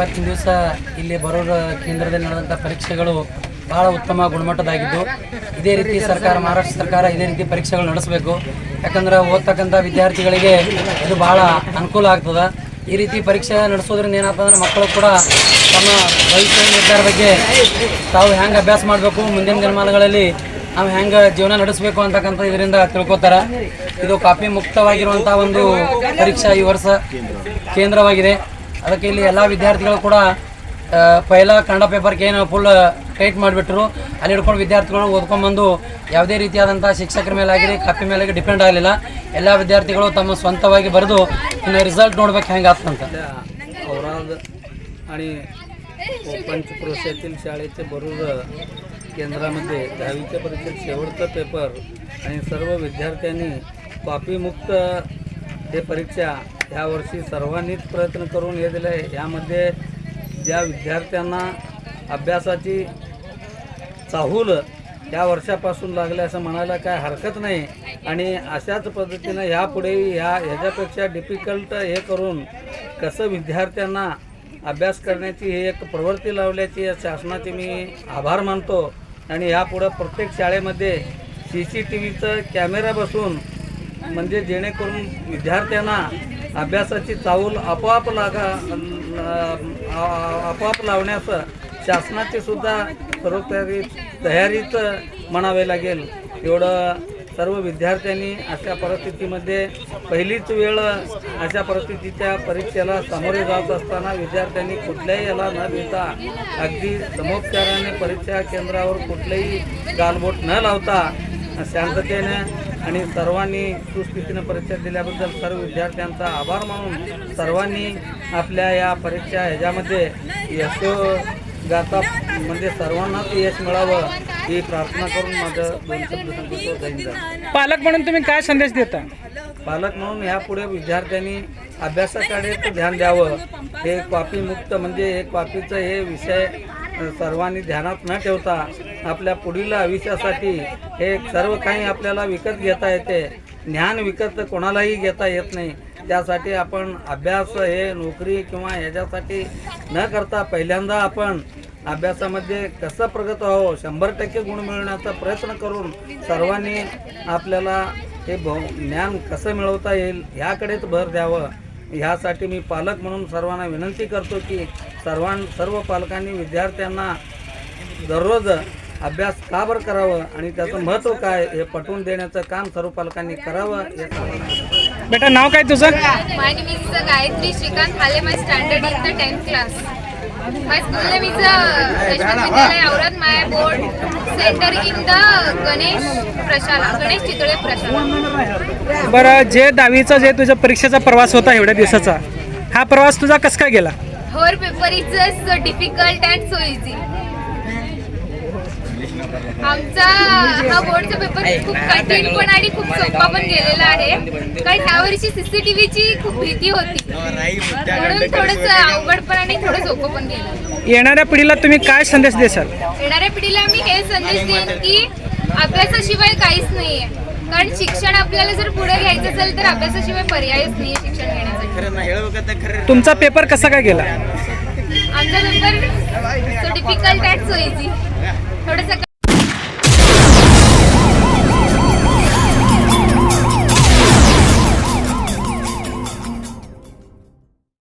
ಇವತ್ತಿನ ದಿವಸ ಇಲ್ಲಿ ಬರೋರ ಕೇಂದ್ರದಲ್ಲಿ ನಡೆದಂಥ ಪರೀಕ್ಷೆಗಳು ಬಹಳ ಉತ್ತಮ ಗುಣಮಟ್ಟದಾಗಿದ್ದು, ಇದೇ ರೀತಿ ಸರ್ಕಾರ, ಮಹಾರಾಷ್ಟ್ರ ಸರ್ಕಾರ ಇದೇ ರೀತಿ ಪರೀಕ್ಷೆಗಳು ನಡೆಸಬೇಕು. ಯಾಕಂದ್ರೆ ಓದ್ತಕ್ಕಂಥ ವಿದ್ಯಾರ್ಥಿಗಳಿಗೆ ಇದು ಬಹಳ ಅನುಕೂಲ ಆಗ್ತದೆ. ಈ ರೀತಿ ಪರೀಕ್ಷೆ ನಡೆಸೋದ್ರಿಂದ ಏನಪ್ಪ ಅಂದ್ರೆ ಮಕ್ಕಳು ಕೂಡ ತಮ್ಮ ಭವಿಷ್ಯ ನಿರ್ಧಾರ ಬಗ್ಗೆ ತಾವು ಹೆಂಗೆ ಅಭ್ಯಾಸ ಮಾಡಬೇಕು, ಮುಂದಿನ ದಿನಮಾನಗಳಲ್ಲಿ ನಾವು ಹೆಂಗೆ ಜೀವನ ನಡೆಸಬೇಕು ಅಂತಕ್ಕಂಥ ಇದರಿಂದ ತಿಳ್ಕೊತಾರೆ. ಇದು ಕಾಪಿ ಮುಕ್ತವಾಗಿರುವಂಥ ಒಂದು ಪರೀಕ್ಷಾ ಈ ವರ್ಷ ಕೇಂದ್ರವಾಗಿದೆ. ಅದಕ್ಕೆ ಇಲ್ಲಿ ಎಲ್ಲ ವಿದ್ಯಾರ್ಥಿಗಳು ಕೂಡ ಆ, ಪೈಲ ಕನ್ನಡ ಪೇಪರ್ಗೆ ಏನು ಫುಲ್ ಟೈಟ್ ಮಾಡಿಬಿಟ್ರು ಅಲ್ಲಿ ಹಿಡ್ಕೊಂಡು ವಿದ್ಯಾರ್ಥಿಗಳು ಓದ್ಕೊಂಡ್ಬಂದು ಯಾವುದೇ ರೀತಿಯಾದಂಥ ಶಿಕ್ಷಕರ ಮೇಲಾಗಲಿ ಕಾಪಿ ಮೇಲಾಗಿ ಡಿಪೆಂಡ್ ಆಗಲಿಲ್ಲ ಎಲ್ಲ ವಿದ್ಯಾರ್ಥಿಗಳು ತಮ್ಮ ಸ್ವಂತವಾಗಿ ಬರೆದು ಇನ್ನು ರಿಸಲ್ಟ್ ನೋಡ್ಬೇಕು ಹೆಂಗೆ ಆಗ್ತಂತ आपल्या औराद आणि पंचक्रोश येथील शाळेचे बरूर केंद्रामध्ये दहावीच्या परीक्षेत शेवटचा पेपर आणि सर्व विद्यार्थ्यांनी कॉपीमुक्त हे परीक्षा यावर्षी सर्वांनीच प्रयत्न करून हे दिलं आहे यामध्ये ज्या विद्यार्थ्यांना अभ्यासाची चाहूल या वर्षापासून लागले असं म्हणायला काय हरकत नाही. आणि अशाच पद्धतीनं ह्यापुढे ह्या ह्याच्यापेक्षा डिफिकल्ट हे करून कसं विद्यार्थ्यांना अभ्यास करण्याची ही एक प्रवृत्ती लावल्याची या शासनाचे मी आभार मानतो. आणि ह्यापुढं प्रत्येक शाळेमध्ये सी सी टी व्हीचं कॅमेरा बसून म्हणजे जेणेकरून विद्यार्थ्यांना अभ्यासाची चाहूल आपोआप लागा आपोआप लावण्यास शासनाची सुद्धा सर्वतरी तयारीच म्हणावे लागेल. एवढं सर्व विद्यार्थ्यांनी अशा परिस्थितीमध्ये पहिलीच वेळ अशा परिस्थितीच्या परीक्षेला सामोरे जात असताना विद्यार्थ्यांनी कुठल्याही याला न देता अगदी समोपचाराने परीक्षा केंद्रावर कुठलेही गालबोट न लावता शांततेने आणि सर्वांनी सुस्थितीनं परीक्षा दिल्याबद्दल सर्व विद्यार्थ्यांचा आभार मानून सर्वांनी आपल्या या परीक्षा ह्याच्यामध्ये यशो गाता म्हणजे सर्वांनाच यश मिळावं ही प्रार्थना करून माझं दोन शब्द संपूर्ण धन्यवाद पालक म्हणून तुम्ही काय संदेश देता? पालक म्हणून यापुढे विद्यार्थ्यांनी अभ्यासाकडे ध्यान द्यावं. हे कॉपीमुक्त म्हणजे हे कॉपीचं हे विषय सर्वांनी ध्यानात न ठेवता आपल्या पुढील आयुष्यासाठी हे सर्व काही आपल्याला विकत घेता येते. ज्ञान विकत कोणालाही घेता येत नाही. त्यासाठी आपण अभ्यास हे नोकरी किंवा ह्याच्यासाठी न करता पहिल्यांदा आपण अभ्यासामध्ये कसं प्रगत व्हावं शंभर टक्के गुण मिळवण्याचा प्रयत्न करून सर्वांनी आपल्याला हे भौ ज्ञान कसं मिळवता येईल ह्याकडेच भर द्यावं. ह्यासाठी मी पालक म्हणून सर्वांना विनंती करतो की सर्वां सर्व पालकांनी विद्यार्थ्यांना दररोज अभ्यास का बरं करावं आणि त्याचं महत्त्व काय हे पटवून देण्याचं काम सर्व पालकांनी करावं बेटा नाव काय तुझं? माझी मी गायत्री टेन्थ क्लास. माझं विद्यालय बरं जे दहावीचा जे तुझ्या परीक्षेचा प्रवास होता एवढ्या दिवसाचा हा प्रवास तुझा कस कसा गेला? Her paper is just difficult and so easy. आमचा हा बोर्डचा पेपर खूप कठीण पण आणि खूप सोपा पण गेलेला आहे. कारण ह्या वर्षी सीसीटीव्हीची खूप भीती होती. म्हणून थोडंसं अवघड पण आणि थोडं सोपं पण गेलं. येणाऱ्या पिढीला तुम्ही काय संदेश देसाल? येणाऱ्या पिढीला मी हे संदेश देईन की अभ्यासाशिवाय काहीच नाहीये. कारण शिक्षण आपल्याला जर पुढे घ्यायचं असेल तर अभ्यासाशिवाय पर्यायच नाहीये शिक्षण घेण्यासाठी. तुमचा पेपर कसा काय गेला? आमचा paper so difficult and so easy थोडंसं